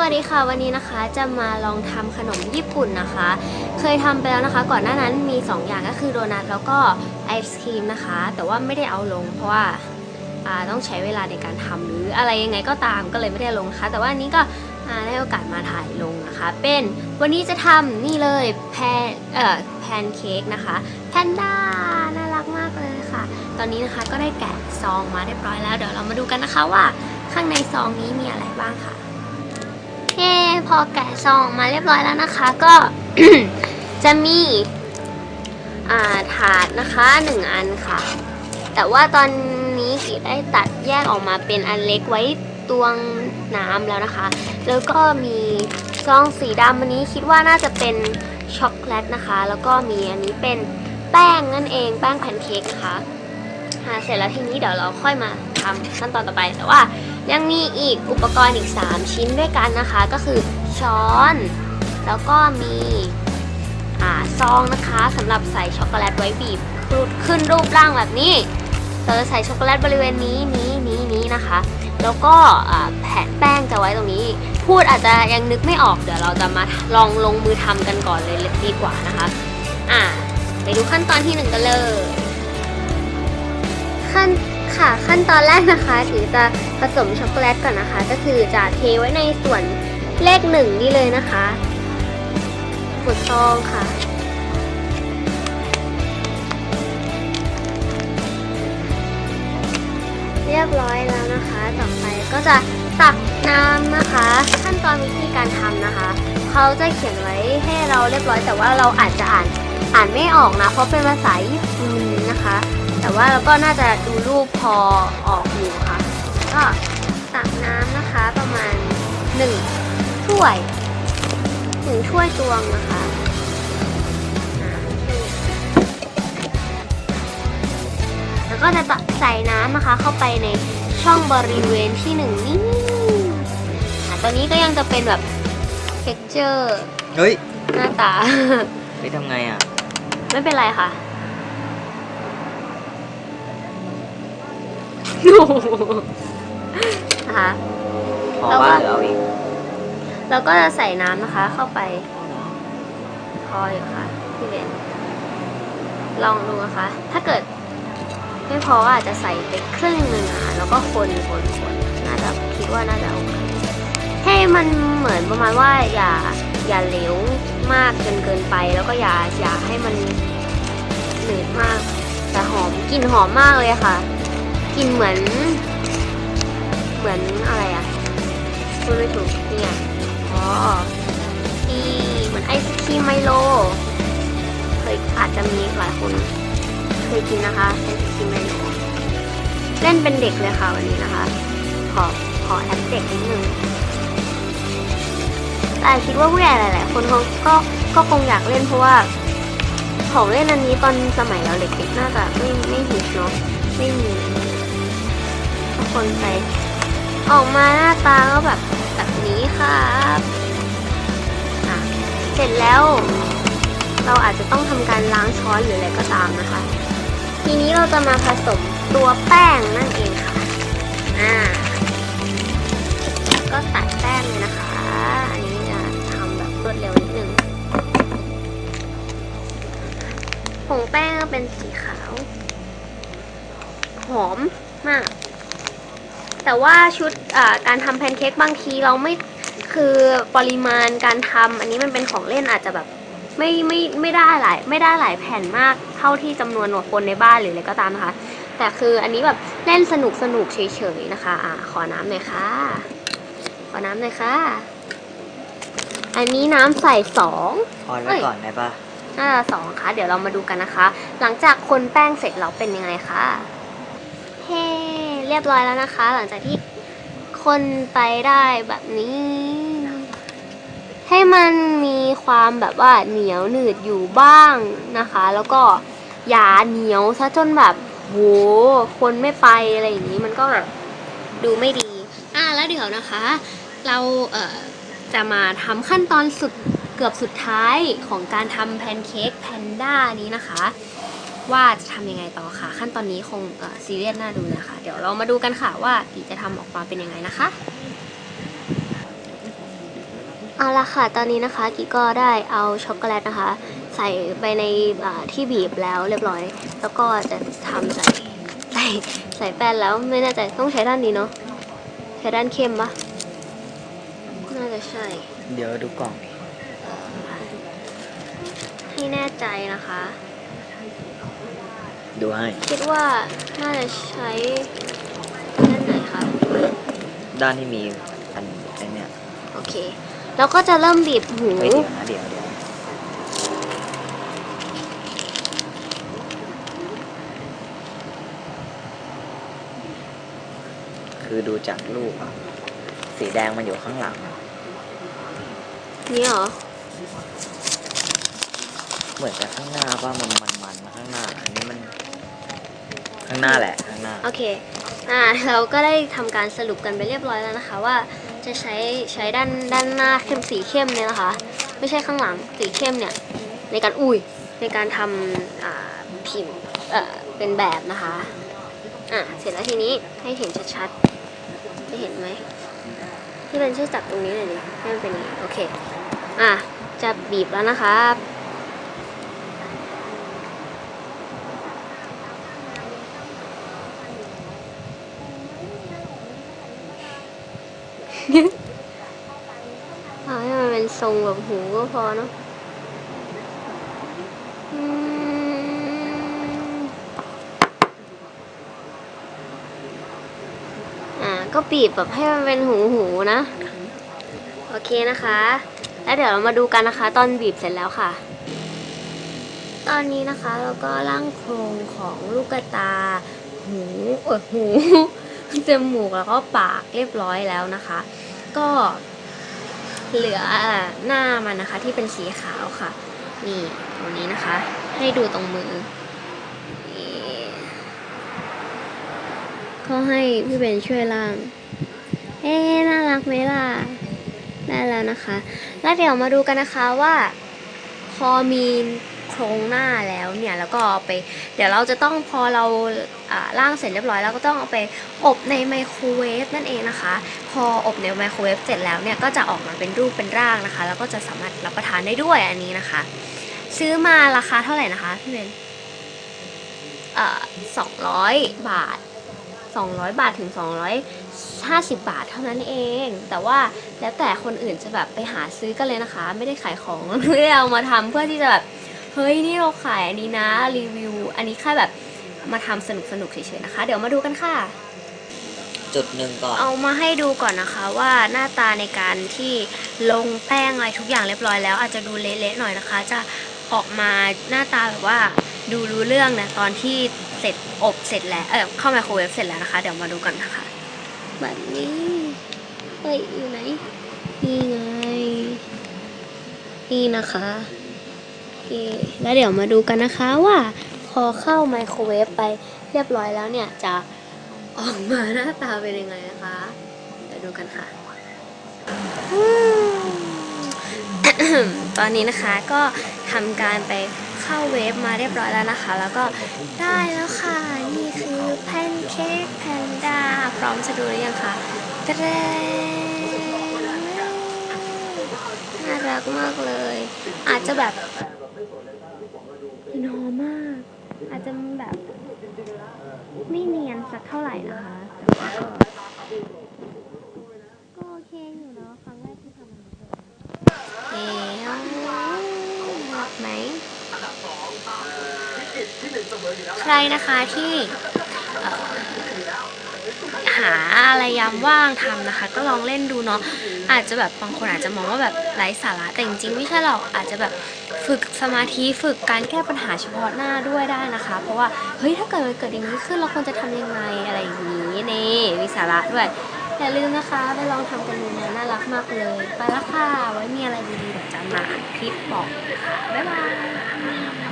วัสดีค่ะวันนี้นะคะจะมาลองทำขนมญี่ปุ่นนะคะ เคยทำไปแล้วนะคะ ก่อนหน้านั้นมี 2 อย่างก็คือโดนัทแล้วก็ไอศครีมนะคะ แต่ว่าไม่ได้เอาลง เพราะว่าาต้องใช้เวลาในการทำหรืออะไรยังไงก็ตามก็เลยไม่ได้ลงนะคะ แต่ว่าอันนี้ก็ได้โอกาสมาถ่ายลงนะคะ เป็นวันนี้จะทำนี่เลยแพนเอ่อแพนเค้กนะคะแพนด้าน่ารักมากเลยค่ะ ตอนนี้นะคะก็ได้แกะซองมาเรียบร้อยแล้วเดี๋ยวเรามาดูกันนะคะว่าข้างในซองนี้มีอะไรบ้างค่ะ เย้พอแกะซองมาเรียบร้อยแล้วนะคะ ก็จะมีาถาดนะคะหนึ่งอันค่ะ แต่ว่าตอนนี้กีได้ตัดแยกออกมาเป็นอันเล็กไว้ตวงน้ำแล้วนะคะ แล้วก็มีซองสีดำอันนี้คิดว่าน่าจะเป็นช็อกโกแลตนะคะ แล้วก็มีอันนี้เป็นแป้งนั่นเองแป้งแพนเค้กนะคะอ่าเสร็จแล้วทีนี้เดี๋ยวเราค่อยมาทำขั้นตอนต่อไปแต่ว่า ยังมีอีกอุปกรณ์อีก 3 ชิ้นด้วยกันนะคะ ก็คือช้อน แล้วก็มีอ่าซองนะคะสำหรับใส่ช็อกโกแลตไว้บีบขึ้นรูปร่างแบบนี้เราจะใส่ช็อกโกแลตบริเวณนี้นี้นี้นี้นะคะ แล้วก็แผ่นแป้งจะไว้ตรงนี้ พูดอาจจะยังนึกไม่ออกเดี๋ยวเราจะมาลองลงมือทำกันก่อนเลยดีกว่านะคะอ่าไปดูขั้นตอนที่หนึ่งกันเลย ขั้น ค่ะ ขั้นตอนแรกนะคะถือจะผสมช็อกโกแลตก่อนนะคะ ก็คือจะเทไว้ในส่วนเลขหนึ่งนี่เลยนะคะกดซองค่ะ เรียบร้อยแล้วนะคะ ต่อไปก็จะตักน้ำนะคะ ขั้นตอนวิธีการทำนะคะ เขาจะเขียนไว้ให้เราเรียบร้อยแต่ว่าเราอาจจะอ่านอ่านไม่ออกนะ เพราะเป็นภาษาญี่ปุ่นนะคะ แต่ว่าเราก็น่าจะดูรูปพอออกอยู่ค่ะ ก็ตักน้ำนะคะประมาณหนึ่งถ้วยหนึ่งถ้วยตวงนะคะอ่าแล้วก็จะตักใส่น้ำนะคะเข้าไปในช่องบริเวณที่หนึ่งนี่อะตอนนี้ก็ยังจะเป็นแบบ texture เฮ้ย หน้าตา ไปทำไงอะ ไม่เป็นไรค่ะ นะคะพอแล้วก็ว่าหรือเอาอีกแล้วก็จะใส่น้ำนะคะ เข้าไป พออยู่ค่ะพี่เบนลองดูนะคะ ถ้าเกิด ไม่พออาจจะใส่ไปครึ่งหนึ่งอะแล้วก็คนคนคนน่าจะคิดว่าน่าจะโอเคให้มันเหมือนประมาณว่าอย่าอย่าเหลวมากจนเกินไป แล้วก็อย่าอย่าให้มันหนืดมาก แต่หอมกลิ่นหอมมากเลยค่ะ กลิ่นเหมือน เหมือนอะไรอะพูดไม่ถูกเนี่ยอ๋อที่เหมือนไอศครีมไมโล เคยอาจจะมีหลายคนเคยกินนะคะไอศครีมไมโลเล่นเป็นเด็กเลยค่ะวันนี้นะคะ ขอขอแอปเด็กนิดนึงแต่คิดว่าผู้ใหญ่หลาย ๆ คนเขาก็ก็คงอยากเล่นเพราะว่าของเล่นอันนี้ตอนสมัยเราเด็กๆน่าจะไม่ไม่ฮิตเนาะไม่มี คนไป ออกมาหน้าตาก็แบบแบบนี้ครับเสร็จแล้ว เราอาจจะต้องทำการล้างช้อนหรืออะไรก็ตามนะคะ ทีนี้เราจะมาผสมตัวแป้งนั่นเองค่ะอ่าก็ตัดแป้งเลยนะคะ อันนี้จะทำแบบรวดเร็วนิดนึงผงแป้งก็เป็นสีขาว หอมมาก แต่ว่าชุดอ่าการทำแพนเค้กบางทีเราไม่คือปริมาณการทำอันนี้มันเป็นของเล่นอาจจะแบบไม่ไม่ไม่ได้หลายไม่ได้หลายแผ่นมากเท่าที่จำนวนคนในบ้านหรืออะไรก็ตามนะคะ แต่คืออันนี้แบบเล่นสนุกสนุกเฉยๆนะคะอ่าขอน้ำหน่อยค่ะ ขอน้ำหน่อยค่ะ อันนี้น้ำใส่สองพอไว้ก่อนได้ปะน่าจะสองค่ะ เดี๋ยวเรามาดูกันนะคะ หลังจากคนแป้งเสร็จเราเป็นยังไงคะเฮ้ เรียบร้อยแล้วนะคะ หลังจากที่คนไปได้แบบนี้ ให้มันมีความแบบว่าเหนียวหนืดอยู่บ้างนะคะ แล้วก็อย่าเหนียวซะจนแบบโหคนไม่ไปอะไรอย่างนี้มันก็แบบดูไม่ดี อะแล้วเดี๋ยวนะคะ เราเอ่อจะมาทำขั้นตอนสุดเกือบสุดท้ายของการทำแพนเค้กแพนด้านี้นะคะ ว่าจะทำยังไงต่อค่ะ ขั้นตอนนี้คงเอ่อซีเรียสน่าดูนะคะ เดี๋ยวเรามาดูกันค่ะว่ากีจะทำออกมาเป็นยังไงนะคะเอาละค่ะ ตอนนี้นะคะกิก็ได้เอาช็อกโกแลตนะคะ ใส่ไปในอ่าที่บีบแล้วเรียบร้อย แล้วก็จะทำใส่ใส่ใส่แป้นแล้วไม่แน่ใจต้องใช้ด้านนี้เนาะใช้ด้านเข้มปะน่าจะใช่ เดี๋ยวดูกล่องให้แน่ใจนะคะ ดูให้ คิดว่าน่าจะใช้ด้านไหนคะด้านที่มีอันไอเนี่ยโอเค แล้วก็จะเริ่มบีบหู เฮ้ยเดี๋ยวนะเดี๋ยวเดี๋ยวคือดูจากรูปอะสีแดงมันอยู่ข้างหลังนี่เหรอ เหมือนกับข้างหน้าว่ามันมันมันข้างหน้า อันนี้มัน ข้างหน้าแหละข้างหน้า โอเค อ่า เราก็ได้ทำการสรุปกันไปเรียบร้อยแล้วนะคะ ว่าจะใช้ใช้ด้านด้านหน้าเข้มสีเข้มเนี่ยนะคะ ไม่ใช่ข้างหลังสีเข้มเนี่ย ในการอุ้ยในการทำอ่าพิมพ์เอ่อเป็นแบบนะคะ อะเสร็จแล้วทีนี้ให้เห็นชัดๆ จะเห็นไหม ที่เป็นช่วยจับตรงนี้หน่อยดิให้มันเป็นอย่างนี้โอเค อะจะบีบแล้วนะครับ เอาให้มันเป็นทรงแบบหูก็พอเนอะอ่าก็บีบแบบให้มันเป็นหูหูนะ โอเคนะคะ แล้วเดี๋ยวเรามาดูกันนะคะ ตอนบีบเสร็จแล้วค่ะ ตอนนี้นะคะเราก็ร่างโครงของลูกตา หูเออหู จมูกแล้วก็ปากเรียบร้อยแล้วนะคะ ก็เหลือหน้ามันนะคะที่เป็นสีขาวค่ะ นี่ตรงนี้นะคะ ให้ดูตรงมือนี่ก็ให้พี่เบนช่วยล่าง เอ๊น่ารักไหมล่ะ ได้แล้วนะคะ แล้วเดี๋ยวมาดูกันนะคะว่าพอมีน โครงหน้าแล้วเนี่ยแล้วก็เอาไป เดี๋ยวเราจะต้องพอเราอ่าล่างเสร็จเรียบร้อยแล้วก็ต้องเอาไปอบในไมโครเวฟนั่นเองนะคะ พออบในไมโครเวฟเสร็จแล้วเนี่ยก็จะออกมาเป็นรูปเป็นร่างนะคะ แล้วก็จะสามารถรับประทานได้ด้วยอันนี้นะคะ ซื้อมาราคาเท่าไหร่นะคะพี่เบนสองร้อยบาทสองร้อยบาทถึงสองร้อยห้าสิบบาทเท่านั้นเอง แต่ว่าแล้วแต่คนอื่นจะแบบไปหาซื้อกันเลยนะคะ ไม่ได้ขายของไม่ได้เอามาทำเพื่อที่จะแบบ เฮ้ยนี่เราขายอันนี้นะรีวิว อันนี้แค่แบบมาทำสนุกสนุกๆเฉยๆนะคะ เดี๋ยวมาดูกันค่ะ จุดหนึ่งก่อน เอามาให้ดูก่อนนะคะว่าหน้าตาในการที่ลงแป้งอะไรทุกอย่างเรียบร้อยแล้ว อาจจะดูเละๆหน่อยนะคะ จะออกมาหน้าตาแบบว่าดูรู้เรื่องนะตอนที่เสร็จอบเสร็จแล้วเออเข้าไมโครเวฟเสร็จแล้วนะคะ เดี๋ยวมาดูกันนะคะแบบนี้เฮ้ยอยู่ไหนนี่ไงนี่นะคะโอ เค แล้วเดี๋ยวมาดูกันนะคะว่าพอเข้าไมโครเวฟไปเรียบร้อยแล้วเนี่ยจะออกมาหน้าตาเป็นยังไงนะคะเดี๋ยวดูกันค่ะ ตอนนี้นะคะก็ทำการไปเข้าเวฟมาเรียบร้อยแล้วนะคะ แล้วก็ได้แล้วค่ะ นี่คือแพนเค้กแพนด้าพร้อมจะดูหรือยังคะเตรน่ารักมากเลย อาจจะแบบ นอมาก อาจจะแบบไม่เนียนสักเท่าไหร่นะคะ แต่ว่าก็ก็โอเคอยู่เนาะครั้งแรกที่ทำมันเอ๊ะรักไหม ใครนะคะที่หาอะไรยามว่างทำนะคะ ก็ลองเล่นดูเนาะ อาจจะแบบบางคนอาจจะมองว่าแบบไร้สาระแต่จริงๆไม่ใช่หรอกอาจจะแบบฝึกสมาธิฝึกการแก้ปัญหาเฉพาะหน้าด้วยได้นะคะ เพราะว่าเฮ้ยถ้าเกิดมันเกิดอย่างนี้ขึ้นเราควรจะทำยังไงอะไรอย่างนี้นี่มีสาระด้วยอย่าลืมนะคะไปลองทำกันดูนะน่ารักมากเลยไปละค่ะไว้มีอะไรดีๆเดี๋ยวจะมาคลิปบอกนะคะบ๊ายบาย